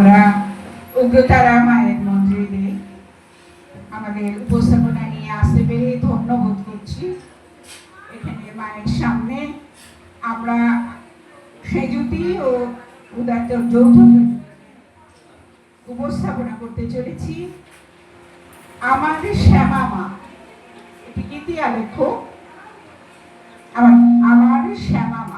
আমরা মন্দিরে আমাদের উপস্থাপনা নিয়ে আসতে পেরে ধন্য করছি। এখানে মায়ের সামনে আমরা সেজুতি ও উদাত্ত যৌথ উপস্থাপনা করতে চলেছি। আমাদের শ্যামা মা, এটি গীতি আলেখ্য আমার শ্যামা মা।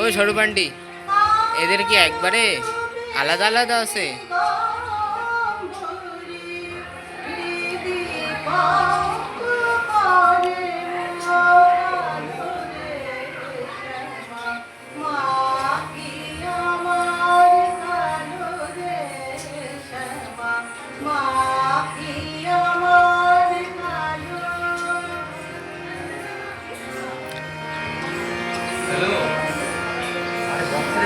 আমার সরু সরুপান্ডি এদের কি একবারে আলাদা আলাদা আছে?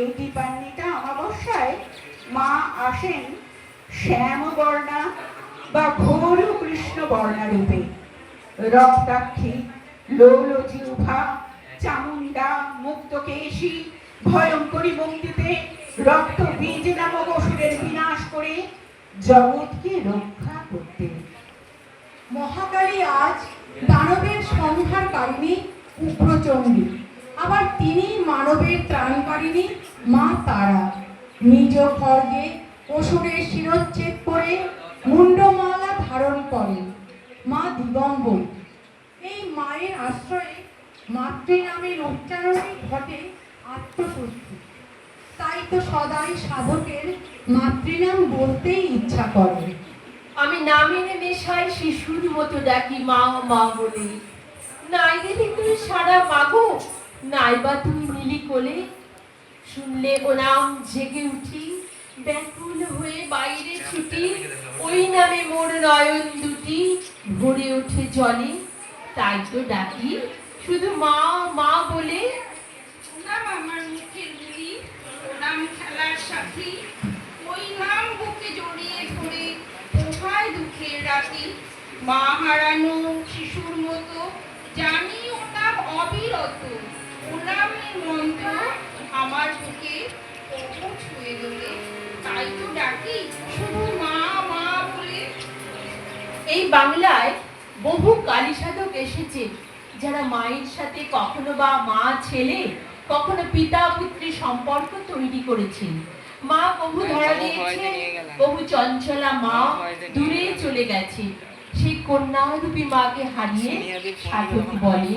এই দীপান্বিতা অমাবস্যায় মা আসেন শ্যাম বর্ণা বা ঘোর কৃষ্ণ বর্ণা রূপে। রক্তাক্ষী লৌলজিহ্বা চামুন্ডা মুক্তকেশী, ভয়ঙ্করী মন্দিতে রক্ত বীজ নামক অসুরের বিনাশ করে জগৎকে রক্ষা করতে। মহাকালী আজ দানবের সংহারকারিণী উগ্রচণ্ডী আবার তিনি মানবের ত্রাণকারিণী, মা তারা। নিজ খড়গে অসুরের শিরচ্ছেদ করে মুন্ডমালা ধারণ করেন, মা দিগম্বর। এই মায়ের আশ্রয়ে মাতৃ নামের উচ্চারণে ঘটে আত্মতুষ্টি তাই তো সদাই সাধকের মাতৃনাম বলতেই ইচ্ছা করে। আমি নামিনে মেশাই শিশুর মতো ডাকি, মা মা বলে। নাই দিদি তুই সারা মাগো? নাই বা তুই নীলি কোলে শুনলে ও নাম জেগে উঠি। ব্যাকুল হয়ে বাইরে ছুটি, ওই নামে মোর নয়ন দুটি ভরে ওঠে জলে। তাই তো ডাকি, শুধু মা মা বলে বুলি নাম খেলার সাথী। ওই নাম বুকে জড়িয়ে ধরে দুঃখের মা হারানো শিশুর মতো জানি ও নাম অবিরত। ও মন্ত্র আমার বুকে কবর ছুঁয়ে দোলে তাই তো ডাকি শুধু মা মা বলে। এই বাংলায় বহু কালী সাধক এসেছে যারা মায়ের সাথে কখনো বা মা ছেলে কখনো পিতা পুত্রী সম্পর্ক তৈরি করেছেন। মা বহু ধরা দিয়েছেন বহু চঞ্চলা মা দূরে চলে গেছে। সেই কন্যারূপী মাকে হারিয়ে সাধক বলে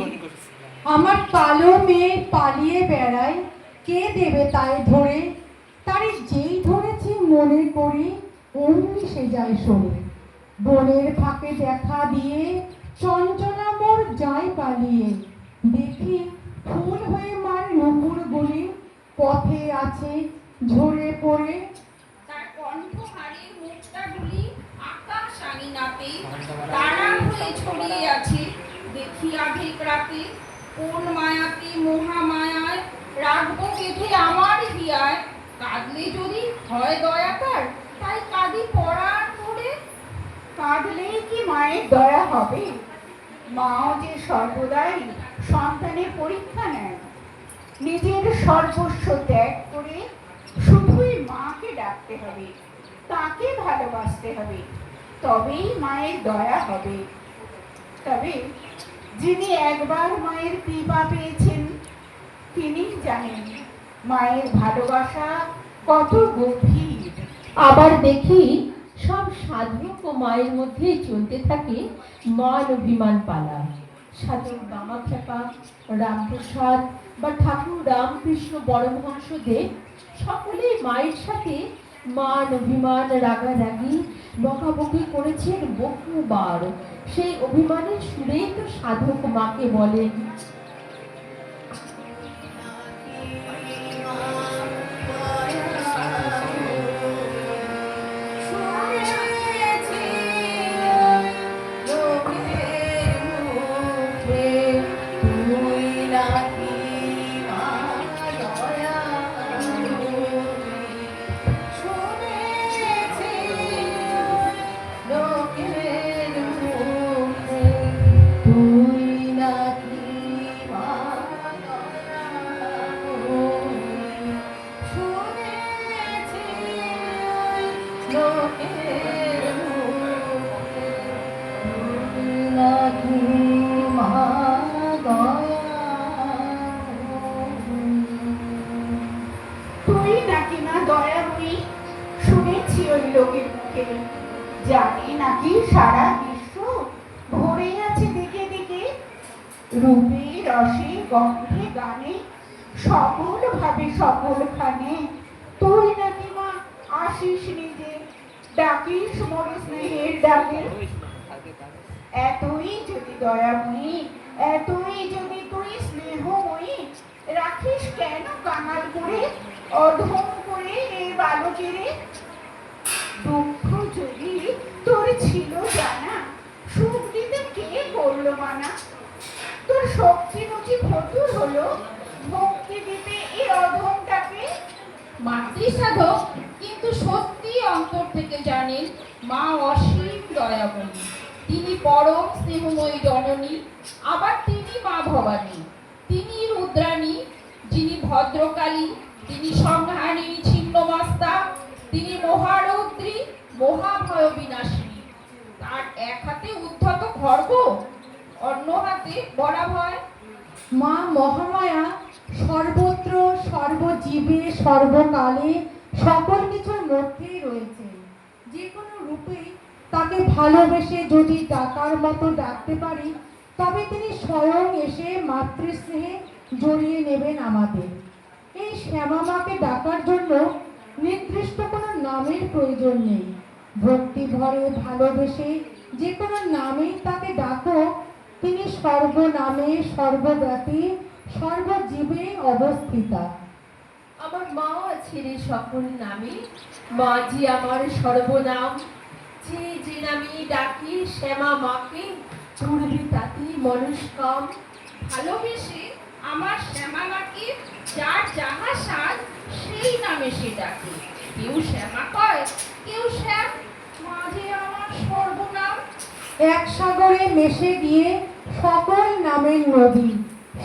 আমার কালো মেয়ে পালিয়ে বেড়ায় কে দেবে তাই ধরে? তারে যেই ধরেছি মনে করি অমনি সে যায় সরে। বনের ফাঁকে দেখা দিয়ে চঞ্চলা মোর যায় পালিয়ে। দেখি ফুল হয়ে মার নুপুর গুলি পথে আছে ঝরে পড়ে। তার কণ্ঠহারে মুখটা গুলি আকাশ আনি নাতে তারা হয়ে ছড়িয়ে আছে দেখি আধেক রাতে। কোন মায়াতে মহামায়ায় রাখব বেঁধে আমার হিয়ায়। কাঁদলে যদি হয় দয়াকার তাই কাঁদি পড়ার করে। কাঁদলেই কি মায়ের দয়া হবে? মাও যে সর্বদাই সন্তানের পরীক্ষা নেয়, নিজের সর্বস্ব ত্যাগ করে শুধুই মাকে ডাকতে হবে, তাকে ভালোবাসতে হবে, তবেই মায়ের দয়া হবে। তবে যিনি একবার মায়ের কৃপা পেয়েছেন, তিনি জানেন মায়ের ভালোবাসা কত গভীর। আবার দেখি সব সাধক ও মায়ের মধ্যে চলতে থাকে মান অভিমান পালা। সাধক বামাখ্যাপা, রামপ্রসাদ বা ঠাকুর রামকৃষ্ণ পরমহংসদেব সকলেই মায়ের সাথে মান অভিমান রাগারাগি বকাবকি করেছেন বহুবার সেই অভিমানের সুরেই তো সাধক মাকে বলেন তুই নাকি সারা ভরে আছে দিকে দিকে। রূপে, রসে, গন্ধে, গানে সকল ভাবে সকল খানে তুই নাকি মা আসিস নিজে ডাকিস মোর স্নেহের ডাকে। এতই যদি দয়াময়ী, এতই যদি তুই স্নেহময়ী, রাখিস কেন কাঙাল করে, অধম করে এই বালকেরে? দুঃখ যদি তোর ছিল জানা, সুখ দিতে কে করল মানা? তোর শক্তি মুচি ফতুর হলো, ভক্তি দিতে এই অধমটাকে? মাতৃসাধক, কিন্তু সত্যি অন্তর থেকে জানেন, মা অসীম দয়াময়ী। তিনি পরম স্নেহময়ী জননী, আবার তিনি মা ভবানী। তিনি রুদ্রাণী যিনি ভদ্রকালী, তিনি সংহারিণী ছিন্নমাস্তা, তিনি মহারৌদ্রী, মহাভয় বিনাশিনী। তার এক হাতে উদ্ধত খর্গ অন্য হাতে বরাভয়। মা মহামায়া, সর্বত্র সর্বজীবে, সর্বকালে সকল কিছুর মধ্যেই রয়েছে। যে কোনো রূপেই তাকে ভালোবেসে যদি ডাকার মতো ডাকতে পারি, তবে তিনি স্বয়ং এসে মাতৃস্নেহে জড়িয়ে নেবেন আমাদের। এই শ্যামা মাকে ডাকার জন্য নির্দিষ্ট কোনো নামের প্রয়োজন নেই। ভক্তি ভরে ভালোবেসে যে কোনো নামেই তাকে ডাকো, তিনি সর্বনামে সর্বব্যাপী সর্বজীবে অবস্থিতা। আমার মা রে সকল নামে। মা যে আমার সর্বনাম, যে যে নামে ডাকি শ্যামা মাকে পূর্বে তাতে মনস্কাম। ভালোবেসে আমার শ্যামামাকে যার যাহা সাজ সেই নামে সে ডাকে। কেউ শ্যামা কয়, কেউ শ্যাম মাঝে আমার সর্বনাম। এক সাগরে মেশে গিয়ে সকল নামের নদী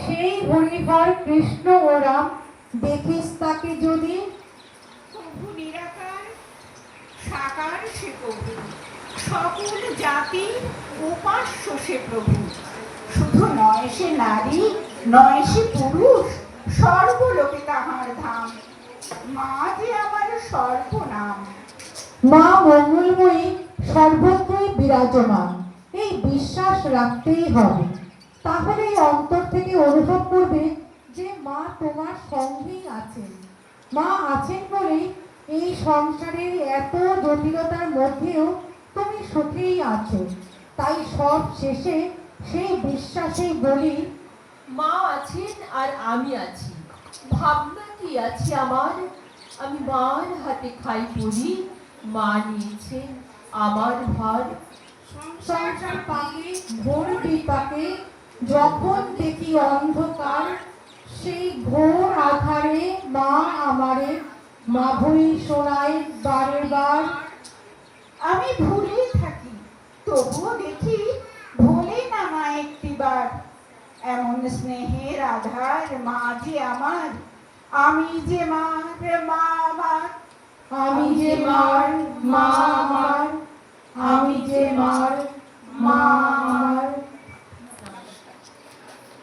সেই হরিহর কৃষ্ণ ও রাম দেখিস তাকে যদি। প্রভু নিরাকার সাকার সে প্রভু। সকল জাতি উপাস্য সে প্রভু। শুধু নয় সে নারী নয় সে পুরুষ সর্বলোকে তাহার ধাম। মা যে আমার সর্বনাম। মা মঙ্গলময়ী সর্বত্রই বিরাজমান। এই বিশ্বাস রাখতেই হবে। তাহলে এই অন্তর থেকে অনুভব করবে মা তোমার সঙ্গেই আছেন। মা আছেন বলেই এই সংসারের এত জটিলতার মধ্যেও তুমি সুখেই আছো। তাই সব শেষে সেই বিশ্বাসেই বলি, মা আছেন আর আমি আছি। ভাবনা কি আছে আমার? আমি মার হাতে খাই পড়ি মা নিয়েছেন আমার ভার। সংসার পাকে ঘোর বিপাকে যখন দেখি অন্ধকার সেই ঘোর আধারে মা আমারে মাভুই শোনায় বারে বার। আমি ভুলে থাকি, তবুও দেখি ভোলে না মা একটিবার। এমন স্নেহের আধার মা যে আমার, আমি যে মার মা আমার। আমি যে মার মা আমার, আমি যে মার মা